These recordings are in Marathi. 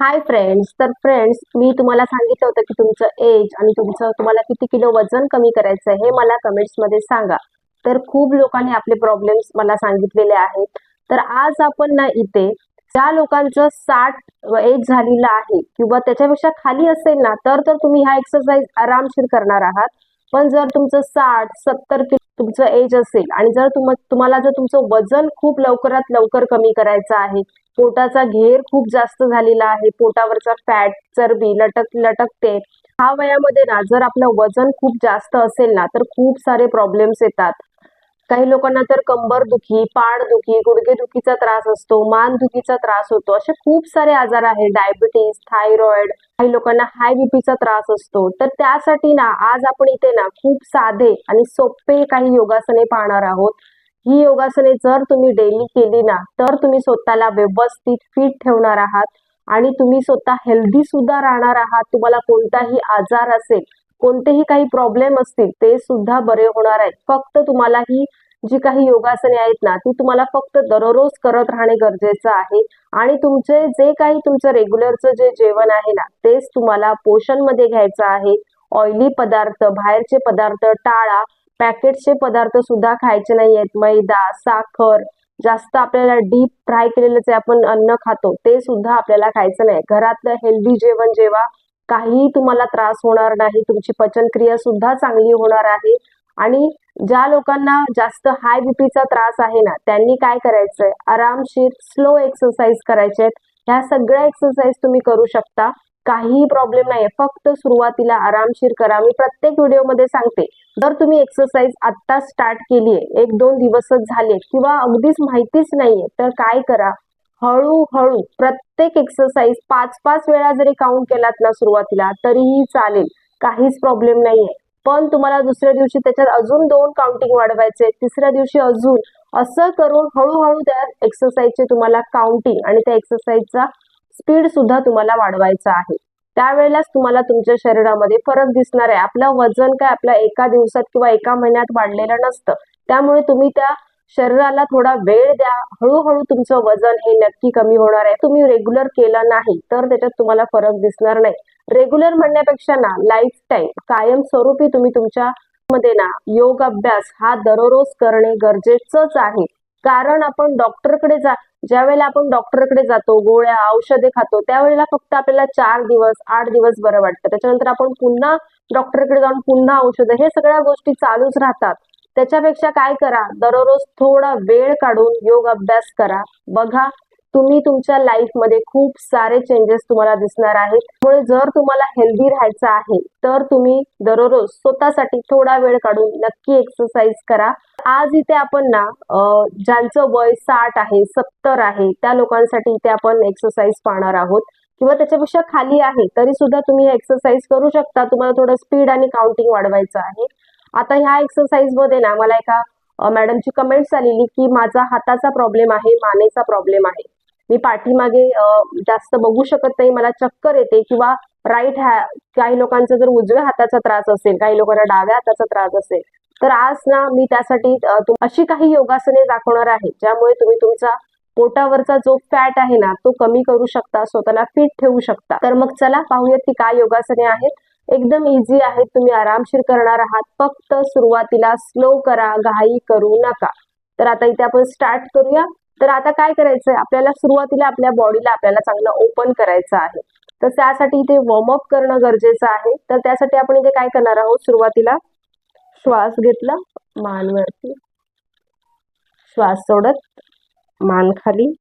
हाय फ्रेंड्स तर फ्रेंड्स मी तुम्हाला सांगितलं होतं की तुमचं एज आणि तुमचं तुम्हाला किती किलो वजन कमी करायचं आहे हे मला कमेंट्समध्ये सांगा. तर खूप लोकांनी आपले प्रॉब्लेम्स मला सांगितलेले आहेत. तर आज आपण ना इथे ज्या लोकांचं साठ एज झालेलं आहे किंवा त्याच्यापेक्षा खाली असेल ना तर तर तुम्ही हा एक्सरसाइज आरामशीर करणार आहात. पण जर तुमचं साठ सत्तर किलो तुमचं एज असेल आणि जर तुम तुम्हाला जर तुमचं वजन खूप लवकरात लवकर कमी करायचं आहे पोटाचा घेर खूप जास्त झालेला आहे. पोटावरचा फॅट चरबी लटक लटकते. हा वयामध्ये ना जर आपलं वजन खूप जास्त असेल ना तर खूप सारे प्रॉब्लेम्स येतात. काही लोकांना तर कंबर दुखी पाड दुखी गुडघे दुखीचा त्रास असतो मान दुखीचा त्रास होतो असे खूप सारे आजार आहेत. डायबिटीज थायरॉइड काही लोकांना हाय बीपीचा त्रास असतो. तर त्यासाठी ना आज आपण इथे ना खूप साधे आणि सोपे काही योगासने पाहणार आहोत. ही योगासने जर तुम्ही डेली केली ना तर तुम्ही स्वतःला व्यवस्थित फिट ठेवणार आहात आणि तुम्ही स्वतः हेल्दी सुद्धा राहणार आहात. तुम्हाला कोणताही आजार असेल कोणतेही काही प्रॉब्लेम असतील ते सुद्धा बरे होणार आहेत. फक्त तुम्हाला ही जी काही योगासने आहेत ना ती तुम्हाला फक्त दररोज करत राहणे गरजेचं आहे. आणि तुमचे जे काही तुमचं रेग्युलरचं जे जेवण आहे ना तेच तुम्हाला पोषणमध्ये घ्यायचं आहे. ऑइली पदार्थ बाहेरचे पदार्थ टाळा. पॅकेटचे पदार्थ सुद्धा खायचे नाही आहेत मैदा साखर जास्त आपल्याला डीप फ्राय केलेलं जे आपण अन्न खातो ते सुद्धा आपल्याला खायचं नाही. घरातलं हेल्दी जेवण जेव्हा काहीही तुम्हाला त्रास होणार नाही. तुमची पचनक्रिया सुद्धा चांगली होणार आहे. आणि ज्या लोकांना जास्त हाय बीपीचा त्रास आहे ना त्यांनी काय करायचंय? आरामशीर स्लो एक्सरसाइज करायचे आहेत ह्या सगळ्या एक्सरसाइज तुम्ही करू शकता. काहीही प्रॉब्लेम नाहीये. फक्त सुरुवातीला आरामशीर करा. मी प्रत्येक व्हिडिओमध्ये सांगते. जर तुम्ही एक्सरसाइज आत्ता स्टार्ट केली आहे एक दोन दिवसच झाले किंवा अगदीच माहितीच नाहीये तर काय करा? हळूहळू प्रत्येक एक्सरसाइज पाच पाच वेळा जरी काउंट केलात ना सुरुवातीला तरीही चालेल. काहीच प्रॉब्लेम नाहीये. पण तुम्हाला दुसऱ्या दिवशी त्याच्यात अजून दोन काउंटिंग वाढवायचे तिसऱ्या दिवशी अजून. असं करून हळूहळू त्या एक्सरसाइजचे तुम्हाला काउंटिंग आणि त्या एक्सरसाइजचा स्पीड सुद्धा तुम्हाला वाढवायचा आहे. त्यावेळेलाच तुम्हाला तुमच्या शरीरामध्ये फरक दिसणार आहे. आपलं वजन काय आपल्या एका दिवसात किंवा एका महिन्यात वाढलेलं नसतं. त्यामुळे तुम्ही त्या शरीराला थोडा वेळ द्या. हळूहळू तुमचं वजन हे नक्की कमी होणार आहे. तुम्ही रेग्युलर केलं नाही तर त्याच्यात तुम्हाला फरक दिसणार नाही. रेग्युलर म्हणण्यापेक्षा ना लाईफ टाईम कायमस्वरूपी तुम्ही तुमच्या मध्ये ना योग अभ्यास हा दररोज करणे गरजेचंच आहे. कारण आपण डॉक्टरकडे जा ज्या वेळेला आपण डॉक्टरकडे जातो गोळ्या औषधे खातो त्यावेळेला फक्त आपल्याला चार दिवस आठ दिवस बरं वाटतं. त्याच्यानंतर आपण पुन्हा डॉक्टरकडे जाऊन पुन्हा औषधं हे सगळ्या गोष्टी चालूच राहतात. त्याच्यापेक्षा काय करा दररोज थोडा वेळ काढून योग अभ्यास करा. बघा तुम्ही तुमच्या लाईफमध्ये खूप सारे चेंजेस तुम्हाला दिसणार आहेत. त्यामुळे जर तुम्हाला हेल्दी राहायचं आहे तर तुम्ही दररोज स्वतःसाठी थोडा वेळ काढून नक्की एक्सरसाइज करा. आज इथे आपण ना ज्यांचं वय साठ आहे सत्तर आहे त्या लोकांसाठी इथे आपण एक्सरसाइज पाहणार आहोत. किंवा त्याच्यापेक्षा खाली आहे तरी सुद्धा तुम्ही एक्सरसाइज करू शकता. तुम्हाला थोडं स्पीड आणि काउंटिंग वाढवायचं आहे. आता ह्या एक्सरसाइजमध्ये ना मला एका मॅडमची कमेंट्स आलेली की माझा हाताचा प्रॉब्लेम आहे मानेचा प्रॉब्लेम आहे. मी पाठीमागे जास्त बघू शकत नाही. मला चक्कर येते किंवा राईट हॅ काही लोकांचा जर उजव्या हाताचा त्रास असेल काही लोकांना डाव्या हाताचा त्रास असेल तर आज ना मी त्यासाठी अशी काही योगासने दाखवणार आहे ज्यामुळे तुम्ही तुमचा पोटावरचा जो फॅट आहे ना तो कमी करू शकता स्वतःला फिट ठेवू शकता. तर मग चला पाहूयात ती काय योगासने आहेत. एकदम इझी आहेत. तुम्ही आरामशीर करणार आहात. फक्त सुरुवातीला स्लो करा घाई करू नका. तर आता इथे आपण स्टार्ट करूया. तर आता काय करायचंय? आपल्याला सुरुवातीला आपल्या बॉडीला आपल्याला चांगलं ओपन करायचं आहे. तर त्यासाठी इथे वॉर्मअप करणं गरजेचं आहे. तर त्यासाठी आपण इथे काय करणार आहोत? सुरुवातीला श्वास घेतला मानवरती. श्वास सोडत मान खाली.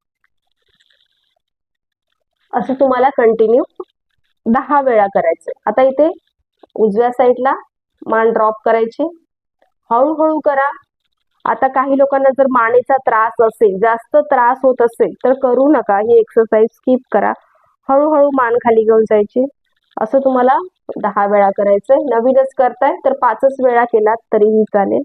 असं तुम्हाला कंटिन्यू दहा वेळा करायचं आता इथे उजव्या साईडला मान ड्रॉप करायची. हळूहळू करा. आता काही लोकांना जर मानेचा त्रास असेल जास्त त्रास होत असेल तर करू नका. ही एक्सरसाइज स्किप करा. हळूहळू मान खाली घेऊन जायची. असं तुम्हाला दहा वेळा करायचंय. नवीनच करताय तर पाचच वेळा केलात तरीही चालेल.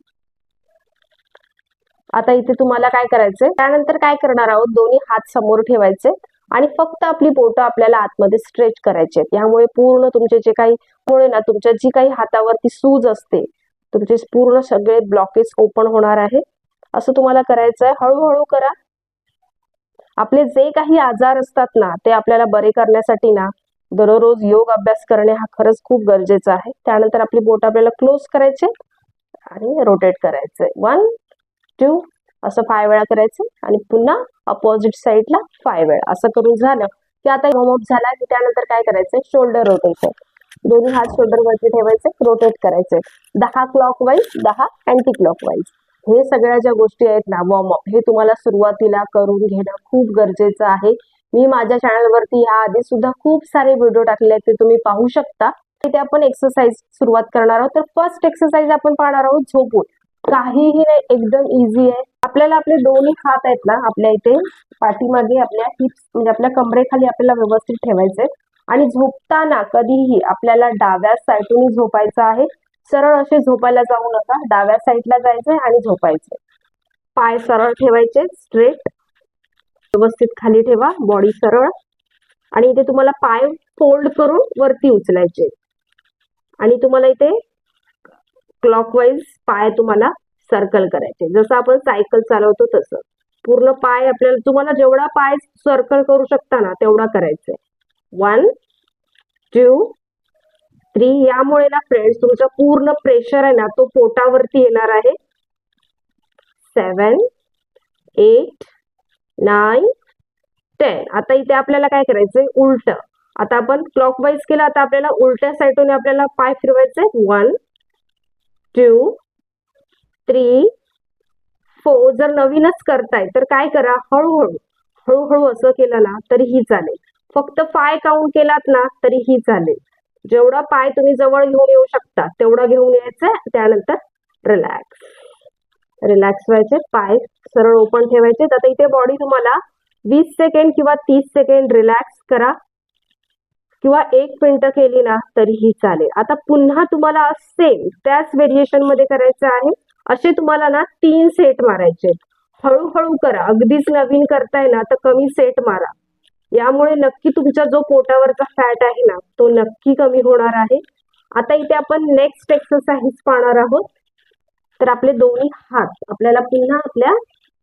आता इथे तुम्हाला काय करायचंय? त्यानंतर काय करणार आहोत? दोन्ही हात समोर ठेवायचे आणि फक्त आपली बोटं आपल्याला आतमध्ये स्ट्रेच करायचे यामुळे पूर्ण तुमचे जे काही मुळे ना तुमच्या जी काही हातावरती सूज असते तुमचे पूर्ण सगळे ब्लॉकेज ओपन होणार आहे. असं तुम्हाला करायचं आहे. हळूहळू करा. आपले जे काही आजार असतात ना ते आपल्याला बरे करण्यासाठी ना दररोज योग अभ्यास करणे हा खरंच खूप गरजेचा आहे. त्यानंतर आपली बोट आपल्याला क्लोज करायचे आणि रोटेट करायचे वन टू असं फाय वेळा करायचं आणि पुन्हा अपोजिट साईडला फाय वेळा. असं करून झालं की आता वॉर्मअप झाला की त्यानंतर काय करायचंय शोल्डर रोटेशन दोन्ही हात शोल्डर वरती ठेवायचे रोटेट करायचे. दहा क्लॉक वाईज दहा अँटी क्लॉक वाईज हे सगळ्या ज्या गोष्टी आहेत ना वॉर्मअप हे तुम्हाला सुरुवातीला करून घेणं खूप गरजेचं आहे. मी माझ्या चॅनलवरती ह्या आधी सुद्धा खूप सारे व्हिडिओ टाकले आहेत ते तुम्ही पाहू शकता. तिथे आपण एक्सरसाइज सुरुवात करणार आहोत. तर फर्स्ट एक्सरसाइज आपण पाहणार आहोत झोपून. काहीही नाही एकदम इझी आहे. आपल्याला आपले दोन्ही हात आहेत ना आपल्या इथे पाठीमागे आपल्या हिप्स म्हणजे आपल्या कमरेखाली आपल्याला व्यवस्थित ठेवायचे आणि झोपताना कधीही आपल्याला डाव्या साईडून झोपायचं आहे. सरळ असे झोपायला जाऊ नका. डाव्या साईडला जायचंय आणि झोपायचंय. पाय सरळ ठेवायचे स्ट्रेट व्यवस्थित खाली ठेवा बॉडी सरळ. आणि इथे तुम्हाला पाय फोल्ड करून वरती उचलायचे. आणि तुम्हाला इथे क्लॉकवाईज पाय तुम्हाला सर्कल करायचे. जसं आपण सायकल चालवतो तसं. पूर्ण पाय आपल्याला तुम्हाला जेवढा पाय सर्कल करू शकता ना तेवढा करायचा वन टू थ्री यामुळे ना फ्रेंड्स तुमचा पूर्ण प्रेशर आहे ना तो पोटावरती येणार आहे. सेवन एट नाईन टेन आता इथे आपल्याला काय करायचंय? उलट. आता आपण क्लॉकवाईज केलं आता आपल्याला उलट्या साईडून आपल्याला पाय फिरवायचे वन टू थ्री फोर जर नवीनच करताय तर काय करा? हळूहळू हळूहळू असं केलं ना तरीही चालेल. फक्त पाय काउंट केलात ना तरीही चालेल. जेवढा पाय तुम्ही जवळ घेऊन येऊ शकता तेवढा घेऊन यायचं त्यानंतर रिलॅक्स रिलॅक्स व्हायचे पाय सरळ ओपन ठेवायचे. आता इथे बॉडी तुम्हाला वीस सेकंड किंवा तीस सेकंड रिलॅक्स करा. किंवा एक मिनिट केली ना तरीही चालेल. आता पुन्हा तुम्हाला सेम त्याच व्हेरिएशनमध्ये करायचं आहे. असे तुम्हाला ना तीन सेट मारायचे हळूहळू करा. अगदीच नवीन करताय ना तर कमी सेट मारा. यामुळे नक्की तुमचा जो पोटावरचा फॅट आहे ना तो नक्की कमी होणार आहे. आता इथे आपण नेक्स्ट एक्सरसाइज पाहणार आहोत. तर आपले दोन्ही हात आपल्याला पुन्हा आपल्या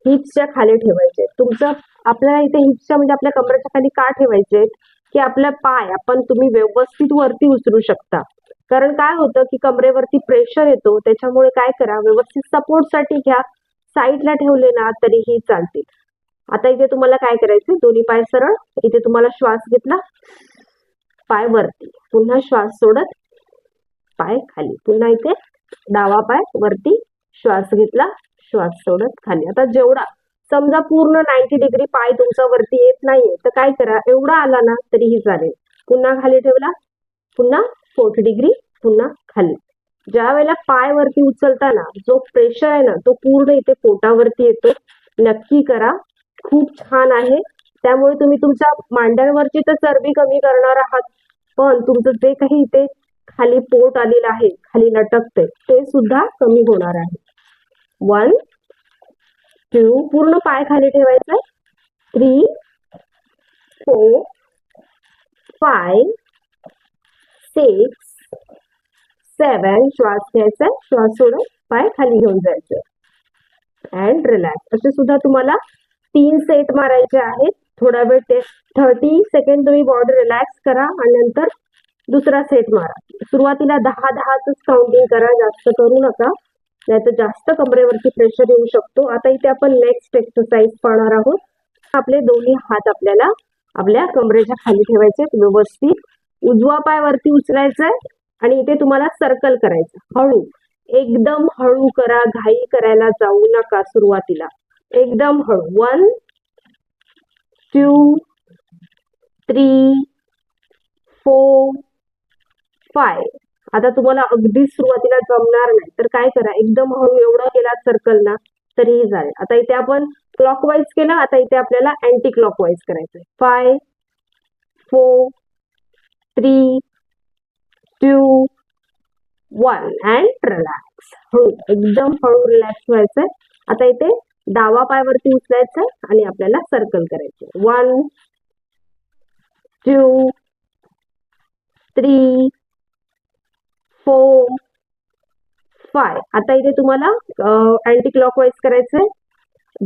हिप्सच्या खाली ठेवायचे तुमचं आपल्याला इथे हिप्सच्या म्हणजे आपल्या कमरेच्या खाली का ठेवायचे की आपला पाय आपण तुम्ही व्यवस्थित वरती उचलू शकता. कारण काय होतं की कमरेवरती प्रेशर येतो त्याच्यामुळे काय करा व्यवस्थित सपोर्टसाठी घ्या. साईडला ठेवले ना तरीही चालतील. आता इथे तुम्हाला काय करायचं दोन्ही पाय सरळ. इथे तुम्हाला श्वास घेतला. पाय वरती. पुन्हा श्वास सोडत पाय खाली. पुन्हा इथे डावा पाय वरती श्वास घेतला. श्वास सोडत खाली. आता जेवढा समजा पूर्ण नाईन्टी डिग्री पाय तुमचा वरती येत नाहीये तर काय करा? एवढा आला ना तरीही चालेल. पुन्हा खाली ठेवला. पुन्हा फोर्टी डिग्री पुन्हा खाली. ज्या वेळेला पाय वरती उचलताना जो प्रेशर आहे ना तो पूर्ण इथे पोटावरती येतो. नक्की करा. खूप छान आहे. त्यामुळे तुम्ही तुमच्या मांड्यांवरची तर चरबी कमी करणार आहात पण तुमचं जे काही इथे खाली पोट आलेलं आहे खाली लटकते ते सुद्धा कमी होणार आहे. वन टू पूर्ण पाय खाली ठेवायचा three four five six seven श्वास घ्यायचा श्वास सोडून पाय खाली घेऊन जायचं अँड रिलॅक्स असे सुद्धा तुम्हाला तीन सेट मारायचे आहेत. थोडा वेळ ते थर्टी सेकंड तुम्ही बॉडी रिलॅक्स करा आणि नंतर दुसरा सेट मारा. सुरुवातीला दहा दहाच काउंटिंग करा जास्त करू नका. नाहीतर जास्त कमरेवरती प्रेशर येऊ शकतो. आता इथे आपण नेक्स्ट एक्सरसाइज पाहणार आहोत. आपले दोन्ही हात आपल्याला आपल्या कमरेच्या खाली ठेवायचे व्यवस्थित उजवा पाय वरती उचलायचा आहे आणि इथे तुम्हाला सर्कल करायचं. हळू. एकदम हळू करा. घाई करायला जाऊ नका सुरुवातीला. एकदम हळू. One two three four five आता तुम्हाला अगदी सुरुवातीला जमणार नाही. तर काय करा एकदम हळू एवढा केला सर्कल ना तरीही जाईल. आता इथे आपण क्लॉकवाईज केलं आता इथे आपल्याला अँटी क्लॉकवाईज करायचंय. Five four three two one and relax हळू. एकदम हळू रिलॅक्स व्हायचंय. आता इथे डावा पायवरती उचलायचा आणि आपल्याला सर्कल करायचे. One two three four five आता इथे तुम्हाला अँटी क्लॉकवाईज करायचंय.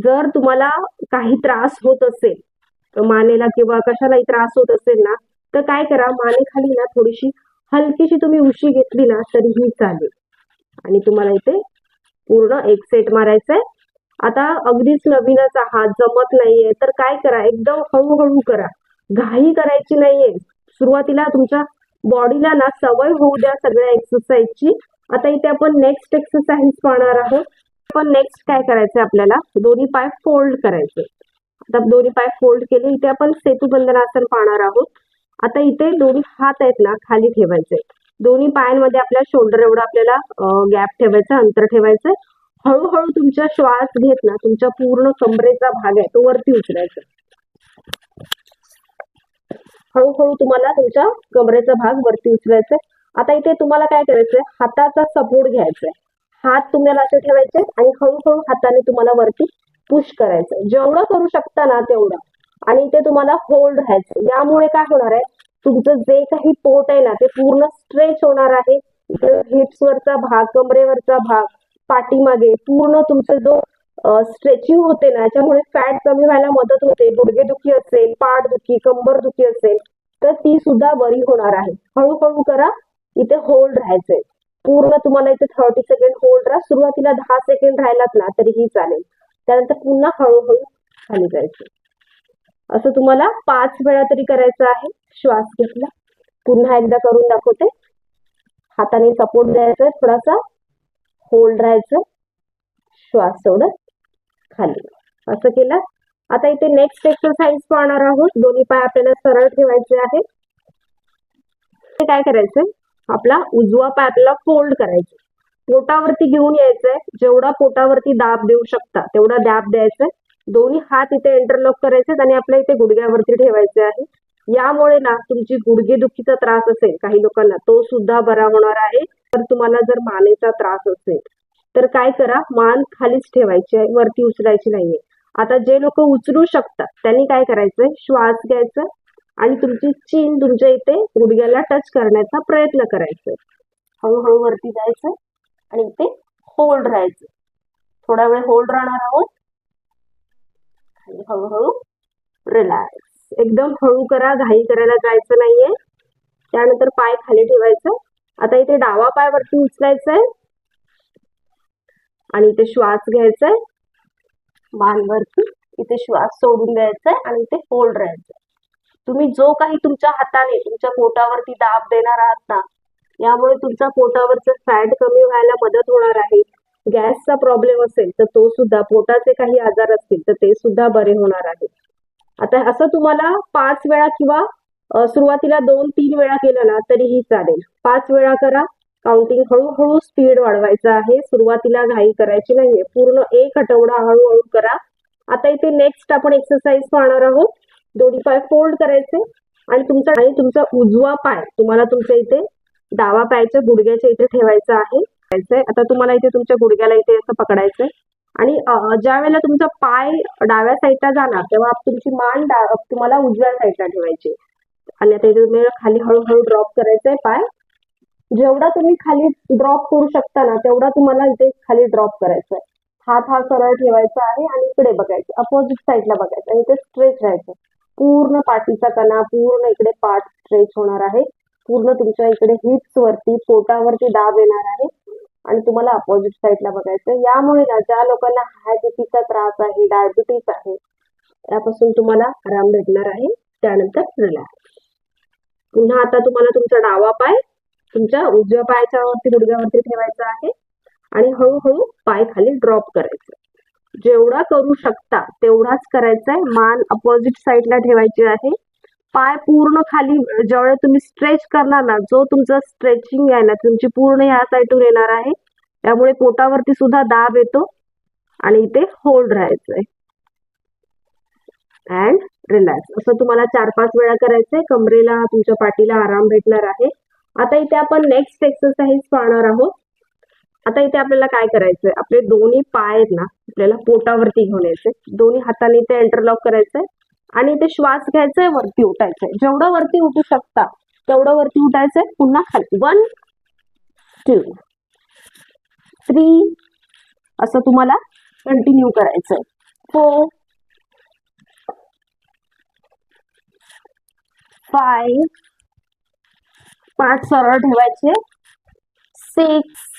जर तुम्हाला काही त्रास होत असेल मानेला किंवा कशालाही त्रास होत असेल ना तर काय करा मानेखाली ना थोडीशी हलकीशी तुम्ही उशी घेतली ना तरीही चालेल. आणि तुम्हाला इथे पूर्ण एक सेट मारायचंय. आहे आता अगदीच नवीनच आहात जमत नाहीये. तर काय करा? एकदम हळूहळू करा. घाई करायची नाहीये. सुरुवातीला तुमच्या बॉडीला ना सवय होऊ द्या सगळ्या एक्सरसाइजची आता इथे आपण नेक्स्ट एक्सरसाइज पाहणार आहोत. पण नेक्स्ट काय करायचंय आपल्याला? दोन्ही पाय फोल्ड करायचे. आता दोन्ही पाय फोल्ड केले इथे आपण सेतुबंधनासन पाहणार आहोत. आता इथे दोन्ही हात आहेत ना खाली ठेवायचे. दोन्ही पायांमध्ये आपल्या शोल्डर एवढं आपल्याला गॅप ठेवायचं अंतर ठेवायचं. हळूहळू तुमचा श्वास घेत ना तुमच्या पूर्ण कमरेचा भाग आहे तो वरती उचलायचा हळूहळू तुम्हाला तुमच्या कमरेचा भाग वरती उचलायचा आता इथे तुम्हाला काय करायचंय? हाताचा सपोर्ट घ्यायचा आहे हात तुम्हाला असे ठेवायचे आणि हळूहळू हाताने तुम्हाला वरती पुश करायचं जेवढं करू शकता ना तेवढं. आणि इथे तुम्हाला होल्ड राहायचं यामुळे काय होणार आहे? तुमचं जे काही पोट आहे ना ते पूर्ण स्ट्रेच होणार आहे. हिप्स वरचा भाग कमरेवरचा भाग पाठीमागे पूर्ण तुमचं जो स्ट्रेचिंग होते ना याच्यामुळे फॅट कमी व्हायला मदत होते. गुडघेदुखी असेल पाठ दुखी कंबर दुखी असेल तर ती सुद्धा बरी होणार आहे. हळूहळू करा इथे होल्ड राहायचंय. पूर्ण तुम्हाला इथे थर्टी सेकंड होल्ड राहा. सुरुवातीला दहा सेकंड राहिलात ना तरीही चालेल. त्यानंतर पुन्हा हळूहळू खाली जायचं. असं तुम्हाला पाच वेळा तरी करायचं आहे. श्वास घेतला. पुन्हा एकदा करून दाखवते. हाताने सपोर्ट द्यायचा थोडासा होल्ड राहायचं. श्वास सोडत खाली. असं केलं. आता इथे नेक्स्ट एक्सरसाइज पाहणार आहोत. दोन्ही पाय आपल्याला सरळ ठेवायचे आहेत. काय करायचंय? आपला उजवा पाय आपल्याला फोल्ड करायचा पोटावरती घेऊन यायचंय. जेवढा पोटावरती दाब देऊ शकता तेवढा दाब द्यायचा दोन्ही हात इथे इंटरलॉक करायचे आणि आपल्या इथे गुडघ्यावरती ठेवायचे आहे. यामुळे ना तुमची गुडघेदुखीचा त्रास असेल काही लोकांना तो सुद्धा बरा होणार आहे. तर तुम्हाला जर मानेचा त्रास असेल तर काय करा मान खालीच ठेवायची आहे वरती उचलायची नाहीये. आता जे लोक उचलू शकतात त्यांनी काय करायचंय? श्वास घ्यायचा आणि तुमची चीन तुमच्या इथे गुडघ्याला टच करण्याचा प्रयत्न करायचा हळूहळू वरती जायचं आणि इथे होल्ड राहायचं. थोडा वेळ होल्ड राहणार आहोत. आणि हळूहळू रिलॅक्स एकदम हळू करा घाई करायला जायचं नाहीये. त्यानंतर पाय खाली ठेवायचं. आता इथे डावा पाय वरती उचलायचा आहे आणि इथे श्वास घ्यायचा आहे मान इथे श्वास सोडून द्यायचा आहे आणि इथे होल्ड राहायचं तुम्ही जो काही तुमच्या हाताने तुमच्या पोटावरती दाब देणार आहात ना यामुळे तुमच्या पोटावरचं फॅट कमी व्हायला मदत होणार आहे. गॅसचा प्रॉब्लेम असेल तर तो सुद्धा पोटाचे काही आजार असतील तर ते सुद्धा बरे होणार आहे. आता असं तुम्हाला पाच वेळा किंवा सुरुवातीला दोन तीन वेळा केलं ना तरीही चालेल. पाच वेळा करा. काउंटिंग हळूहळू स्पीड वाढवायचा आहे. सुरुवातीला घाई करायची नाहीये. पूर्ण एक आठवडा हळूहळू करा. आता इथे नेक्स्ट आपण एक्सरसाइज पाहणार आहोत. दोन्ही पाय फोल्ड करायचे. आणि तुमचा आणि तुमचा उजवा पाय तुम्हाला तुमच्या इथे डावा पायाच्या गुडघ्याच्या इथे ठेवायचा आहे. आता तुम्हाला इथे तुमच्या गुडघ्याला इथे असं पकडायचंय. आणि ज्या वेळेला तुमचा पाय डाव्या साईडला जाणार तेव्हा तुमची मान तुम्हाला उजव्या साईडला ठेवायची. आणि आता इथे तुम्ही खाली हळूहळू ड्रॉप करायचंय पाय. जेवढा तुम्ही खाली ड्रॉप करू शकता ना तेवढा तुम्हाला इथे खाली ड्रॉप करायचा आहे हात हा सरळ ठेवायचा आहे आणि इकडे बघायचं अपोजिट साईडला बघायचं. आणि इथे स्ट्रेच राहायचं. पूर्ण पाठीचा कणा पूर्ण इकडे पाठ स्ट्रेच होणार आहे. पूर्ण तुमच्या इकडे हिप्स वरती पोटावरती दाब येणार आहे. आणि तुम्हाला अपोजिट साईडला बघायचं यामुळे ना ज्या लोकांना हाय बीपीचा त्रास आहे डायबिटीस आहे यापासून तुम्हाला आराम भेटणार आहे. त्यानंतर रिलॅक्स पुन्हा आता तुम्हाला तुमचा डावा पाय तुमच्या उजव्या पायाच्या वरती गुडघ्यावरती ठेवायचा आहे. आणि हळूहळू पाय खाली ड्रॉप करायचं. जेवढा करू शकता तेवढाच करायचा आहे मान अपोजिट साईडला ठेवायची आहे. पाय पूर्ण खाली ज्यावेळेस तुम्ही स्ट्रेच करणार ना जो तुमचा स्ट्रेचिंग आहे ना तुमची पूर्ण ह्या साईडून येणार आहे. त्यामुळे पोटावरती सुद्धा दाब येतो आणि इथे होल्ड राहायचंय. अँड रिलॅक्स असं तुम्हाला चार पाच वेळा करायचंय. कमरेला तुमच्या पाठीला आराम भेटणार आहे. आता इथे आपण नेक्स्ट एक्सरसाइज पाहणार आहोत. आता इथे आपल्याला काय करायचंय? आपले दोन्ही पाय आहेत ना आपल्याला पोटावरती घेऊन यायचे दोन्ही हाताने ते इंटरलॉक करायचंय. आणि ते श्वास घ्यायचे वरती उठायचे जेवढं वरती उठू शकता तेवढं वरती उठायचंय पुन्हा खाली. वन टू थ्री असं तुम्हाला कंटिन्यू करायचंय. फोर फाईव्ह पाच सरळ ठेवायचे. सिक्स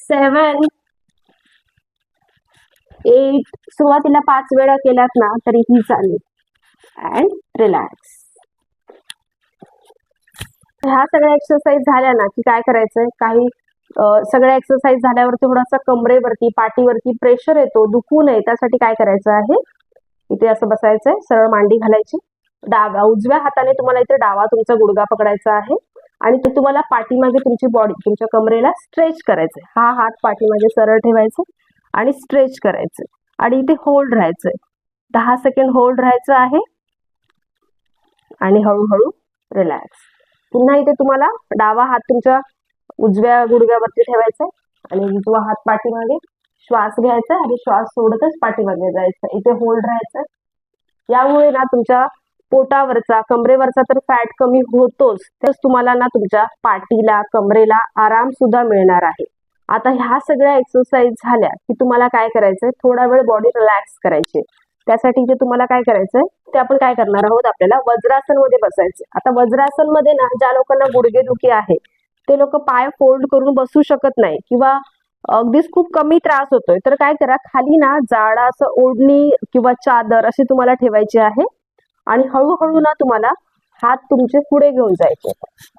सेवन एट सुरुवातीला पाच वेळा केलात ना तरी ही चालेल अँड रिलॅक्स ह्या सगळ्या एक्सरसाइज झाल्या ना की काय करायचंय? काही सगळ्या एक्सरसाइज झाल्यावर थोडासा कमरेवरती पाठीवरती प्रेशर येतो दुखू नये त्यासाठी काय करायचं आहे? इथे असं बसायचंय सरळ मांडी घालायची. डाव्या उजव्या हाताने तुम्हाला इथे डावा तुमचा गुडगा पकडायचा आहे. आणि ते तुम्हाला पाठीमागे तुमची बॉडी तुमच्या कमरेला स्ट्रेच करायचंय. हा हात पाठीमागे सरळ ठेवायचा. आणि स्ट्रेच करायचं. आणि इथे होल्ड राहायचंय दहा सेकंड होल्ड राहायचं आहे. आणि हळूहळू रिलॅक्स पुन्हा इथे तुम्हाला डावा हात तुमच्या उजव्या गुडघ्यावरती ठेवायचा आणि उजवा हात पाठीमागे श्वास घ्यायचा आणि श्वास सोडतच पाठीमागे जायचं इथे होल्ड राहायचं यामुळे ना तुमच्या पोटावरचा कमरेवरचा तर फॅट कमी होतोच. तेच तुम्हाला ना तुमच्या पाठीला कमरेला आराम सुद्धा मिळणार आहे. आता ह्या सगळ्या एक्सरसाइज झाल्या की तुम्हाला काय करायचंय? थोडा वेळ बॉडी रिलॅक्स करायची. त्यासाठी जे तुम्हाला काय करायचंय ते आपण काय करणार आहोत? आपल्याला वज्रासनमध्ये बसायचे आता वज्रासनमध्ये ना ज्या लोकांना गुडघेदुखी आहे ते लोक पाय फोल्ड करून बसू शकत नाही किंवा अगदीच खूप कमी त्रास होतोय. तर काय करा खाली ना जाडा असं ओढणी किंवा चादर अशी तुम्हाला ठेवायची आहे आणि हळूहळू ना तुम्हाला हात तुमचे पुढे घेऊन जायचे.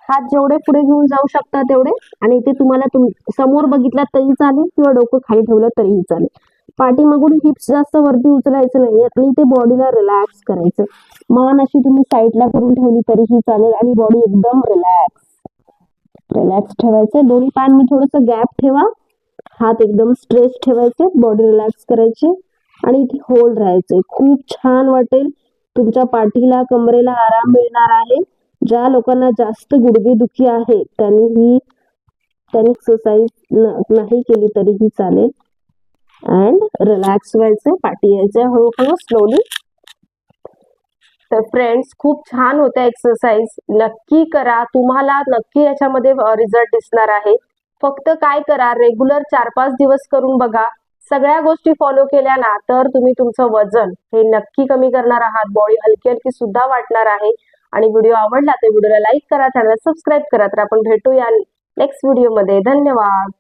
हात जेवढे पुढे घेऊन जाऊ शकता तेवढे. आणि इथे तुम्हाला तुम समोर बघितला तरी चालेल किंवा डोकं खाली ठेवलं तरीही चालेल. पाठीमागून हिप्स जास्त वरती उचलायचं नाही आणि इथे बॉडीला रिलॅक्स करायचं. मान अशी तुम्ही साईडला करून ठेवली तरीही चालेल. आणि बॉडी एकदम रिलॅक्स रिलॅक्स ठेवायचं. दोन्ही पाय थोडस गॅप ठेवा. हात एकदम स्ट्रेच ठेवायचे. बॉडी रिलॅक्स करायची. आणि इथे होल्ड राहायचे खूप छान वाटेल. तुमच्या पाठीला कमरेला आराम मिळणार आहे. ज्या लोकांना जास्त गुडघे दुखी आहे त्यांनी ही त्यांनी एक्सरसाइज नाही केली तरीही चालेल. अँड रिलॅक्स व्हायचं पाठी यायचं हो, हो, हळूहळू स्लोली तर फ्रेंड्स खूप छान होत्या एक्सरसाइज नक्की करा. तुम्हाला नक्की याच्यामध्ये रिझल्ट दिसणार आहे. फक्त काय करा रेग्युलर चार पाच दिवस करून बघा. सगळ्या गोष्टी फॉलो केल्या ना तर तुम्ही तुमचं वजन हे नक्की कमी करणार आहात. बॉडी हलकी हलकी सुद्धा वाटणार आहे. आणि व्हिडिओ आवडला तर व्हिडिओला लाईक करा चॅनल सबस्क्राईब करा. तर आपण भेटूया नेक्स्ट व्हिडिओमध्ये धन्यवाद.